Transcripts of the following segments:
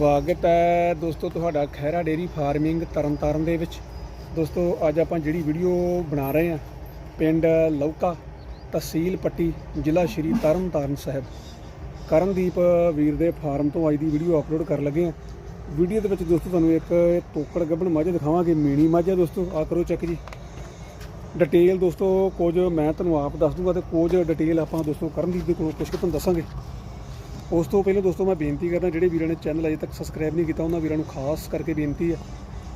ਸਵਾਗਤ ਹੈ ਦੋਸਤੋ, ਤੁਹਾਡਾ ਖੈਰਾ ਡੇਰੀ ਫਾਰਮਿੰਗ ਤਰਨਤਾਰਨ ਦੇ ਵਿੱਚ। ਦੋਸਤੋ, ਅੱਜ ਆਪਾਂ ਜਿਹੜੀ ਵੀਡੀਓ ਬਣਾ ਰਹੇ ਹਾਂ, ਪਿੰਡ ਲੌਕਾ ਤਹਿਸੀਲ ਪੱਟੀ, ਜ਼ਿਲ੍ਹਾ ਸ਼੍ਰੀ ਤਰਨਤਾਰਨ ਸਾਹਿਬ। ਕਰਨਦੀਪ ਵੀਰ ਦੇ ਫਾਰਮ ਤੋਂ ਅੱਜ ਦੀ ਵੀਡੀਓ ਅਪਲੋਡ ਕਰਨ ਲੱਗੇ ਹਾਂ। ਵੀਡੀਓ ਦੇ ਵਿੱਚ ਦੋਸਤੋ, ਤੁਹਾਨੂੰ ਇੱਕ ਤੋਕੜ ਗੱਭਣ ਮੱਝ ਦਿਖਾਵਾਂਗੇ, ਮੀਣੀ ਮੱਝ ਹੈ ਦੋਸਤੋ। ਆ ਕਰੋ ਚੈੱਕ ਜੀ। ਡਿਟੇਲ ਦੋਸਤੋ, ਕੁਝ ਮੈਂ ਤੁਹਾਨੂੰ ਆਪ ਦੱਸ ਦੂੰਗਾ ਤੇ ਕੁਝ ਡਿਟੇਲ ਆਪਾਂ ਦੋਸਤੋ ਕਰਨਦੀਪ ਦੇ ਕੋਲੋਂ ਕੁਝ ਕੁ ਤੁਹਾਨੂੰ ਦੱਸਾਂਗੇ। ਉਸ ਤੋਂ ਪਹਿਲਾਂ ਦੋਸਤੋ ਮੈਂ ਬੇਨਤੀ ਕਰਦਾ, ਜਿਹੜੇ ਵੀਰਾਂ ਨੇ ਚੈਨਲ ਅਜੇ ਤੱਕ ਸਬਸਕ੍ਰਾਈਬ ਨਹੀਂ ਕੀਤਾ, ਉਹਨਾਂ ਵੀਰਾਂ ਨੂੰ ਖਾਸ ਕਰਕੇ ਬੇਨਤੀ ਹੈ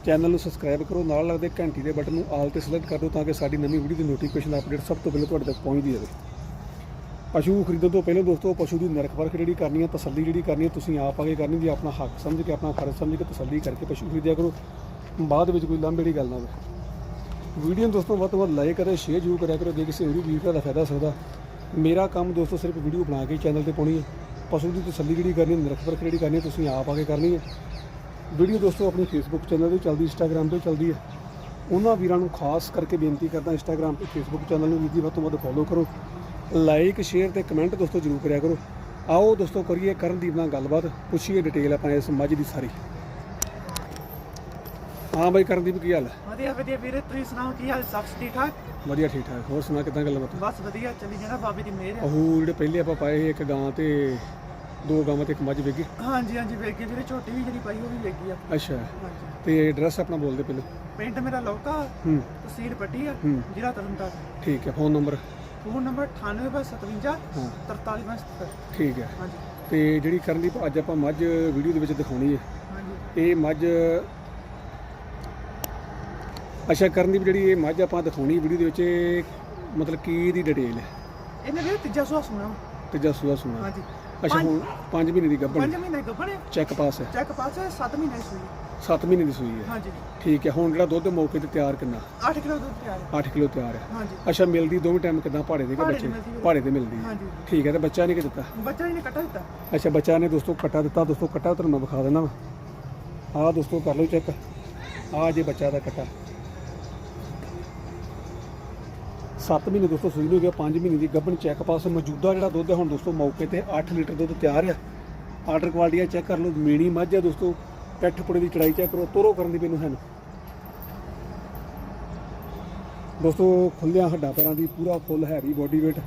ਚੈਨਲ ਨੂੰ ਸਬਸਕ੍ਰਾਈਬ ਕਰੋ, ਨਾਲ ਲੱਗਦੇ ਘੰਟੀ ਦੇ ਬਟਨ ਨੂੰ ਆਲ ਤੇ ਸਿਲੈਕਟ ਕਰ ਦਿਓ ਤਾਂ ਕਿ ਸਾਡੀ ਨਵੀਂ ਵੀਡੀਓ ਦੀ ਨੋਟੀਫਿਕੇਸ਼ਨ ਅਪਡੇਟ ਸਭ ਤੋਂ ਪਹਿਲਾਂ ਤੁਹਾਡੇ ਤੱਕ ਪਹੁੰਚਦੀ ਰਹੇ। ਪਸ਼ੂ ਖਰੀਦਣ ਤੋਂ ਪਹਿਲਾਂ ਦੋਸਤੋ, ਪਸ਼ੂ ਦੀ ਨਿਰਖ ਪਰਖ ਜਿਹੜੀ ਕਰਨੀ ਹੈ, ਤਸੱਲੀ ਜਿਹੜੀ ਕਰਨੀ ਹੈ, ਤੁਸੀਂ ਆਪ ਆ ਕੇ ਕਰਨੀ ਦੀ ਆਪਣਾ ਹੱਕ ਸਮਝ ਕੇ, ਆਪਣਾ ਫਰਜ਼ ਸਮਝ ਕੇ ਤਸੱਲੀ ਕਰਕੇ ਪਸ਼ੂ ਖਰੀਦਿਆ ਕਰੋ। ਬਾਅਦ ਵਿੱਚ ਕੋਈ ਲਾਂਭੇ ਦੀ ਗੱਲ ਨਾ ਹੋਵੇ। ਵੀਡੀਓ ਨੂੰ ਦੋਸਤੋ ਵੱਧ ਤੋਂ ਵੱਧ ਲਾਈਕ ਕਰੇ ਸ਼ੇਅਰ ਜ਼ਰੂਰ ਕਰਿਆ ਕਰੋ, ਜੇ ਕਿਸੇ ਹੋਰ ਵੀਰ ਦਾ ਫਾਇਦਾ ਸਕਦਾ। ਮੇਰਾ ਕੰਮ ਦੋਸਤੋ ਸਿਰਫ ਵੀਡੀਓ ਬਣਾ ਕੇ ਚੈਨਲ ਤੇ ਪਾਉਣੀ ਹੈ। ਪਸ਼ੂ ਦੀ ਤਸੱਲੀ ਜਿਹੜੀ ਕਰਨੀ ਨਿਰਖ ਪਰਖ ਜਿਹੜੀ ਕਰਨੀ ਤੁਸੀਂ ਆਪ ਆ ਕੇ ਕਰਨੀ ਹੈ। ਵੀਡੀਓ ਦੋਸਤੋ ਆਪਣੀ ਫੇਸਬੁੱਕ ਚੈਨਲ ਤੇ ਚੱਲਦੀ ਇੰਸਟਾਗ੍ਰam ਤੇ ਚੱਲਦੀ ਹੈ। ਉਹਨਾਂ ਵੀਰਾਂ ਨੂੰ ਖਾਸ ਕਰਕੇ ਬੇਨਤੀ ਕਰਦਾ ਇੰਸਟਾਗ੍ਰam ਤੇ ਫੇਸਬੁੱਕ ਚੈਨਲ ਨੂੰ ਜੀ ਵੱਧ ਤੋਂ ਵੱਧ ਫੋਲੋ ਕਰੋ। ਲਾਈਕ ਸ਼ੇਅਰ ਤੇ ਕਮੈਂਟ ਦੋਸਤੋ ਜ਼ਰੂਰ ਕਰਿਆ ਕਰੋ। ਆਓ ਦੋਸਤੋ ਕਰੀਏ ਕਰਨਦੀਪ ਨਾਲ ਗੱਲਬਾਤ। ਪੁੱਛੀਏ ਡਿਟੇਲ ਆਪਾਂ ਇਸ ਮੱਝ ਦੀ ਸਾਰੀ। ਹਾਂ ਬਾਈ ਕਰਨਦੀਪ ਕੀ ਹਾਲ ਹੈ? ਵਧੀਆ ਵਧੀਆ ਵੀਰੇ ਤੁਸੀਂ ਸੁਣਾਓ ਕੀ ਹਾਲ? ਸਭ ਠੀਕ ਠਾਕ ਵਧੀਆ ਠੀਕ ਠਾਕ ਹੋਰ ਸੁਣਾ ਕਿਦਾਂ ਗੱਲਬਾਤ? ਬਸ ਵਧੀਆ ਚੱਲੀ ਜਾਣਾ ਬਾਬੇ ਦੀ ਮਿਹਰ ਹੈ ਉਹ ਜਿਹੜੇ ਪਹਿਲੇ ਆਪਾਂ ਪਾਏ ਸੀ ਇੱਕ ਗਾਂ ਤੇ ਦੋ ਗਾਵਾਂ ਤੇ ਇੱਕ ਮੱਝ ਵੇਗੀ ਹਾਂਜੀ ਹਾਂਜੀ ਵੇਖੀ ਵੀਰੇ ਛੋਟੀ ਵੀ ਜਿਹੜੀ ਪਾਈ ਉਹ ਵੀ ਵੇਖੀ ਆ। ਅੱਛਾ। ਹਾਂਜੀ। ਤੇ ਐਡਰੈਸ ਆਪਣਾ ਬੋਲ ਦੇ ਪਹਿਲੇ। ਪਿੰਡ ਮੇਰਾ ਲੌਕਾ ਹੂੰ। ਤਹਿਸੀਲ ਪੱਟੀ ਆ ਹੂੰ। ਜ਼ਿਲ੍ਹਾ ਤਰਨਤਾਰਨ। ਠੀਕ ਹੈ ਫੋਨ ਨੰਬਰ ਫੋਨ ਨੰਬਰ 9857 ਹਾਂ। 43 ਠੀਕ ਹੈ। ਹਾਂਜੀ। ਤੇ ਜਿਹੜੀ ਕਰਨਦੀਪ ਅੱਜ ਆਪਾਂ ਮੱਝ ਵੀਡੀਓ ਦੇ ਵਿੱਚ ਦਿਖਾਉਣੀ ਹੈ। ਹਾਂਜੀ। ਇਹ ਮੱਝ ਅੱਛਾ ਕਰਨਦੀਪ ਜਿਹੜੀ ਇਹ ਮੱਝ ਆਪਾਂ ਦਿਖਾਉਣੀ ਵੀਡੀਓ ਦੇ ਵਿੱਚ ਇਹ ਮਤਲਬ ਕੀ ਇਹਦੀ ਡਿਟੇਲ ਹੈ? ਇਹਨੇ ਵੀਰੇ ਤੀਜਾ ਸੁਆ ਸੁਣਾ। ਤੇ ਜਸੂਆ ਸੁਣਾ। ਹਾਂਜੀ। ਅੱਛਾ ਹੁਣ 5 ਮਹੀਨੇ ਦੀ ਗੱਭਣ। 5 ਮਹੀਨੇ ਗੱਭਣੇ ਚੈੱਕ ਪਾਸ ਹੈ। ਚੈੱਕ ਪਾਸ 7 ਮਹੀਨੇ ਸੂਈ 7 ਮਹੀਨੇ ਦੀ ਸੂਈ ਹੈ। ਹਾਂਜੀ। ਠੀਕ ਹੈ ਹੁਣ ਜਿਹੜਾ ਦੁੱਧ ਮੌਕੇ ਤੇ ਤਿਆਰ ਕਿੰਨਾ? 8 ਕਿਲੋ ਦੁੱਧ ਤਿਆਰ ਹੈ। 8 ਕਿਲੋ ਤਿਆਰ ਹੈ। ਹਾਂਜੀ। ਅੱਛਾ ਮਿਲਦੀ ਦੋਵੇਂ ਟਾਈਮ ਕਿਦਾਂ? ਪਹਾੜੇ ਦੇ ਕਿ ਬੱਚੇ? ਹੈ। ਪਹਾੜੇ ਤੇ ਮਿਲਦੀ ਹੈ। ਹਾਂਜੀ। ਠੀਕ ਹੈ ਤੇ ਬੱਚਾ ਨਹੀਂ ਕਿ ਦਿੱਤਾ? ਬੱਚਾ ਇਹਨੇ ਕੱਟਾ ਦਿੱਤਾ। ਅੱਛਾ ਬੱਚਾ ਨੇ ਦੋਸਤੋ ਕੱਟਾ ਦਿੱਤਾ। ਦੋਸਤੋ ਕੱਟਾ ਤੁਹਾਨੂੰ ਮੈਂ ਵਿਖਾ ਦਿੰਦਾ ਵਾ। ਆਹ ਦੋਸਤੋ ਕਰ ਲਓ ਚੈੱਕ। ਆਹ ਜੇ ਬੱਚਾ ਦਾ ਕੱਟਾ। 7 ਮਹੀਨੇ ਦੋਸਤੋ ਸੂਈ ਨੂੰ ਗਿਆ 5 ਮਹੀਨੇ ਦੀ ਗੱਭਣ ਚੈੱਕ ਪਾਸ ਮੌਜੂਦਾ ਜਿਹੜਾ ਦੁੱਧ ਹੈ, ਹੁਣ ਦੋਸਤੋ ਮੌਕੇ ਤੇ 8 ਲੀਟਰ ਦੁੱਧ ਤਿਆਰ ਆ। ਆਰਡਰ ਕੁਆਲਿਟੀ ਆ ਚੈੱਕ ਕਰ ਲਓ, ਮੀਣੀ ਮੱਝ ਹੈ ਦੋਸਤੋ। ਪਿੱਠ ਪੁੜੇ ਦੀ ਚੜਾਈ ਚੈੱਕ ਕਰੋ, ਤੋਰੋ ਕਰਨ ਦੀ ਮੈਨੂੰ ਹੈ ਦੋਸਤੋ ਖੁੱਲਿਆ ਹੱਡਾਂ ਪੈਰਾਂ ਦੀ ਪੂਰਾ ਫੁੱਲ ਹੈਵੀ ਬੋਡੀ weight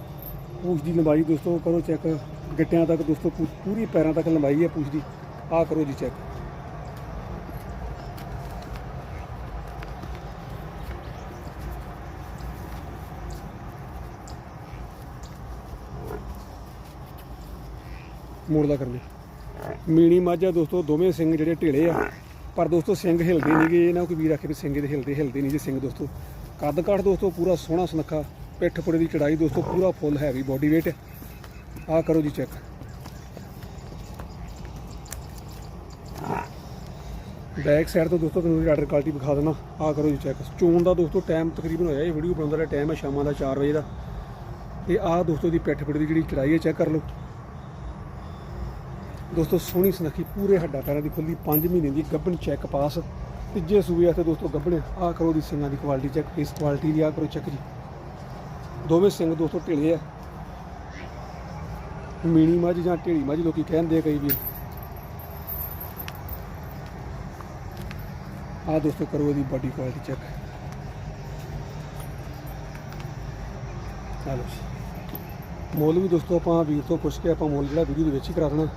ਪੂਛ ਦੀ ਲੰਬਾਈ ਦੋਸਤੋ ਕਰੋ ਚੈੱਕ ਗਿੱਟਿਆਂ ਤੱਕ ਦੋਸਤੋ ਪੂ- ਪੂਰੀ ਪੈਰਾਂ ਤੱਕ ਲੰਬਾਈ ਹੈ ਪੂਛ ਦੀ। ਆਹ ਕਰੋ ਜੀ ਚੈੱਕ ਮੋੜਦਾ ਕਰ ਲਈ ਮੀਣੀ ਮੱਝ ਆ ਦੋਸਤੋ, ਦੋਵੇਂ ਸਿੰਘ ਜਿਹੜੇ ਢੇਲੇ ਆ। ਪਰ ਦੋਸਤੋ, ਸਿੰਘ ਹਿਲਦੇ ਨਹੀਂਗੇ ਨਾ ਕੋਈ ਵੀਰ ਆਖੇ ਵੀ ਸਿੰਘ ਦੇ ਹਿਲਦੇ ਹਿਲਦੇ ਨਹੀਂ ਜੀ ਸਿੰਘ ਦੋਸਤੋ। ਕੱਦ ਕਾਠ ਦੋਸਤੋ, ਪੂਰਾ ਸੋਹਣਾ ਸੁਨੱਖਾ। ਪਿੱਠ ਪੁੜੇ ਦੀ ਚੜਾਈ ਦੋਸਤੋ, ਪੂਰਾ ਫੁੱਲ ਹੈਵੀ ਬੋਡੀ weight ਆਹ ਕਰੋ ਜੀ ਚੈੱਕ ਬੈਕ ਸਾਈਡ ਤੋਂ ਦੋਸਤੋ, ਤੁਹਾਨੂੰ ਆਰਡਰ ਕੁਆਲਿਟੀ ਵਿਖਾ ਦਿੰਦਾ ਆਹ ਕਰੋ ਜੀ ਚੈੱਕ ਚੋਣ ਦਾ ਦੋਸਤੋ ਟਾਈਮ ਤਕਰੀਬਨ ਹੋਇਆ ਇਹ ਵੀਡੀਓ ਬਣਾਉਣ ਦਾ ਟਾਈਮ ਹੈ ਸ਼ਾਮਾਂ ਦਾ 4 ਵਜੇ ਦਾ। ਤੇ ਆਹ ਦੋਸਤੋ ਦੀ ਪਿੱਠ ਪੁੜੇ ਦੀ ਜਿਹੜੀ ਚੜਾਈ ਹੈ ਚੈੱਕ ਕਰ ਲਓ। ਦੋਸਤੋ, ਸੋਹਣੀ ਸੁਨੱਖੀ ਪੂਰੇ ਹੱਡਾਂ ਪੈਰਾਂ ਦੀ ਖੁੱਲੀ 5 ਮਹੀਨੇ ਦੀ ਗੱਭਣ ਚੈੱਕ ਪਾਸ ਤੀਜੇ ਸੂਬੇ ਤੇ ਦੋਸਤੋ, ਗੱਭਣੇ ਆਹ ਕਰੋ ਦੀ ਸਿੰਘਾਂ ਦੀ ਕੁਆਲਿਟੀ ਚੈੱਕ ਇਸ ਕੁਆਲਿਟੀ ਦੀ ਆਹ ਕਰੋ ਚੈੱਕ ਜੀ। ਦੋਵੇਂ ਸਿੰਘ ਦੋਸਤੋ ਢੇਲੇ ਆ। ਮੀਣੀ ਮੱਝ ਜਾਂ ਢੇੜੀ ਮੱਝ ਲੋਕੀ ਕਹਿੰਦੇ ਆ ਕਈ ਵੀਰ। ਆਹ ਦੋਸਤੋ ਕਰੋ ਇਹਦੀ ਬਾਡੀ ਕੁਆਲਿਟੀ ਚੈੱਕ ਚਲੋ ਮੁੱਲ ਵੀ ਦੋਸਤੋ ਆਪਾਂ ਵੀਰ ਤੋਂ ਪੁੱਛ ਕੇ ਆਪਾਂ ਮੁੱਲ ਜਿਹੜਾ ਵੀਡੀਓ ਦੇ ਵਿੱਚ ਹੀ ਕਰਾ ਦੇਣਾ।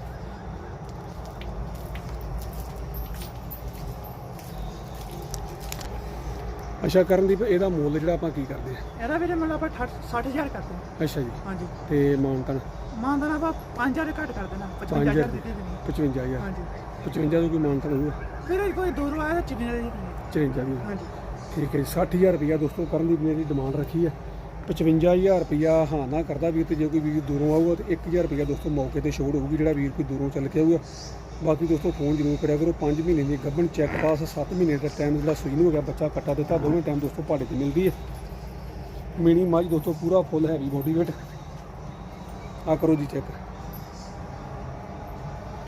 ਅੱਛਾ ਕਰਨ ਦੀ ਇਹਦਾ ਮੁੱਲ ਜਿਹੜਾ ਆਪਾਂ ਕੀ ਕਰਦੇ ਆ ਇਹਦਾ ਵੀਰੇ ਮਤਲਬ ਆਪਾਂ 60000 ਕਰਦੇ ਹਾਂ। ਅੱਛਾ ਜੀ। ਹਾਂਜੀ। ਤੇ ਮਾਨਤਨ? ਮਾਨਦਾਨਾ ਆਪਾਂ 5000 ਘੱਟ ਕਰ ਦੇਣਾ 55000 5000 ਦਿੱਤੇ ਦੇਣੀ 55000 ਹਾਂਜੀ। 55 ਦਾ ਕੋਈ ਮਾਨਤਨ ਹੋਊਗਾ? ਫਿਰ ਇਹ ਕੋਈ ਦੂਰੋਂ ਆਇਆ ਤਾਂ ਚਿੰਨੇ ਦੇ 54 ਦੀ। ਹਾਂਜੀ। ਠੀਕ ਹੈ ਜੀ 60000 ਰੁਪਇਆ ਦੋਸਤੋ ਕਰਨ ਦੀ ਮੇਰੀ ਡਿਮਾਂਡ ਰੱਖੀ ਹੈ। 55000 ਰੁਪਇਆ ਹਾਂ ਨਾ ਕਰਦਾ ਵੀਰ ਤੇ ਜੇ ਕੋਈ ਵੀਰ ਦੂਰੋਂ ਆਊਗਾ ਤੇ 1000 ਰੁਪਇਆ ਦੋਸਤੋ ਮੌਕੇ ਤੇ ਛੋੜ ਹੋਊਗੀ, ਜਿਹੜਾ ਵੀਰ ਕੋਈ ਦੂਰੋਂ ਚੱਲ ਕੇ ਆਊਗਾ। ਬਾਕੀ ਦੋਸਤੋ ਫੋਨ ਜ਼ਰੂਰ ਕਰਿਆ ਕਰੋ 5 ਮਹੀਨੇ ਦੀ ਗੱਭਣ ਚੈੱਕ ਪਾਸ 7 ਮਹੀਨੇ ਦਾ ਟਾਈਮ ਜਿਹੜਾ ਸੂਈ ਨੂੰ ਹੋ ਗਿਆ, ਬੱਚਾ ਕੱਟਾ ਦਿੱਤਾ, ਦੋਵੇਂ ਟਾਈਮ ਦੋਸਤੋ ਪਹਾੜੇ ਤੇ ਮਿਲਦੀ ਹੈ। ਮੇਰੀ ਮੱਝ ਦੋਸਤੋ ਪੂਰਾ ਫੁੱਲ ਹੈਵੀ ਬੋਡੀ weight ਆ ਕਰੋ ਜੀ ਚੈੱਕ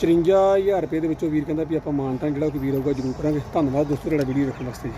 54000 ਰੁਪਏ ਦੇ ਵਿੱਚੋਂ ਵੀਰ ਕਹਿੰਦਾ ਵੀ ਆਪਾਂ ਮਾਨਤਾਂ ਜਿਹੜਾ ਕੋਈ ਵੀਰ ਆਊਗਾ ਜ਼ਰੂਰ ਕਰਾਂਗੇ। ਧੰਨਵਾਦ ਦੋਸਤੋ ਜਿਹੜਾ ਵੀਡੀਓ ਦੇਖਣ ਵਾਸਤੇ ਜੀ।